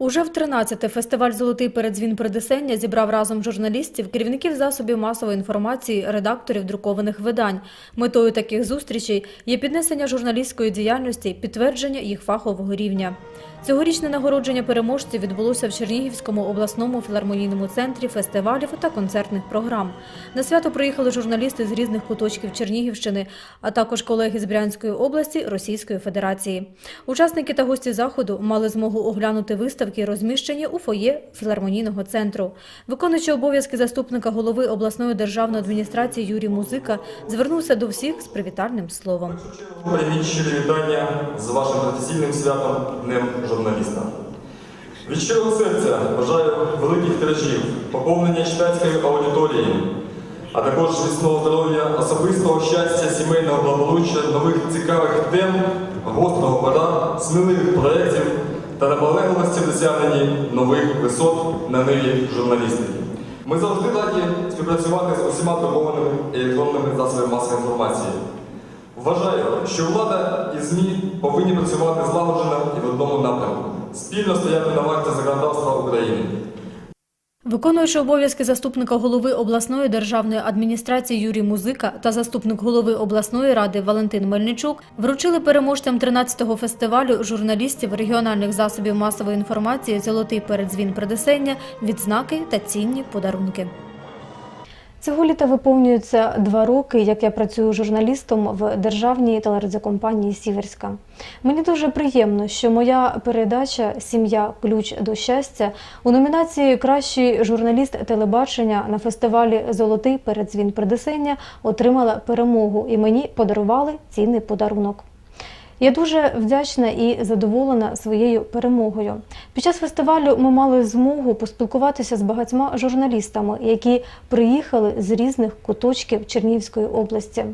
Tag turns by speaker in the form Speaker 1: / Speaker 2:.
Speaker 1: Уже в 13-те фестиваль Золотий передзвін Придесення зібрав разом журналістів, керівників засобів масової інформації, редакторів друкованих видань. Метою таких зустрічей є піднесення журналістської діяльності, підтвердження їх фахового рівня. Цьогорічне нагородження переможців відбулося в Чернігівському обласному філармонійному центрі фестивалів та концертних програм. На свято приїхали журналісти з різних куточків Чернігівщини, а також колеги з Брянської області Російської Федерації. Учасники та гості заходу мали змогу оглянути виставки, розміщені у фоє філармонійного центру. Виконуючий обов'язки заступника голови обласної державної адміністрації Юрій Музика звернувся до всіх з привітальним словом.
Speaker 2: Прийміть щирі вітання з вашим професійним святом Днем журналіста. Від щирого серця бажаю великих тиражів, поповнення читацької аудиторії, а також міцного здоров'я, особистого щастя, сімейного благополуччя, нових цікавих тем, гострого пора, сміливих проєктів та наполегливості в досягненні нових висот на ниві журналістики. Ми завжди раді співпрацювати з усіма друкованими електронними засобами масової інформації. Вважаю, що влада і ЗМІ повинні працювати злагоджено і в одному напрямку, спільно стояти на варті законодавства України.
Speaker 1: Виконуючи обов'язки заступника голови обласної державної адміністрації Юрій Музика та заступник голови обласної ради Валентин Мельничук вручили переможцям 13-го фестивалю журналістів регіональних засобів масової інформації Золотий передзвін Придесення відзнаки та цінні подарунки. Цього літа виповнюється два роки, як я працюю журналістом в державній телерадіокомпанії Сіверська. Мені дуже приємно, що моя передача Сім'я ключ до щастя у номінації Кращий журналіст телебачення на фестивалі Золотий передзвін Придесення отримала перемогу і мені подарували цінний подарунок. Я дуже вдячна і задоволена своєю перемогою. Під час фестивалю ми мали змогу поспілкуватися з багатьма журналістами, які приїхали з різних куточків Чернігівської області.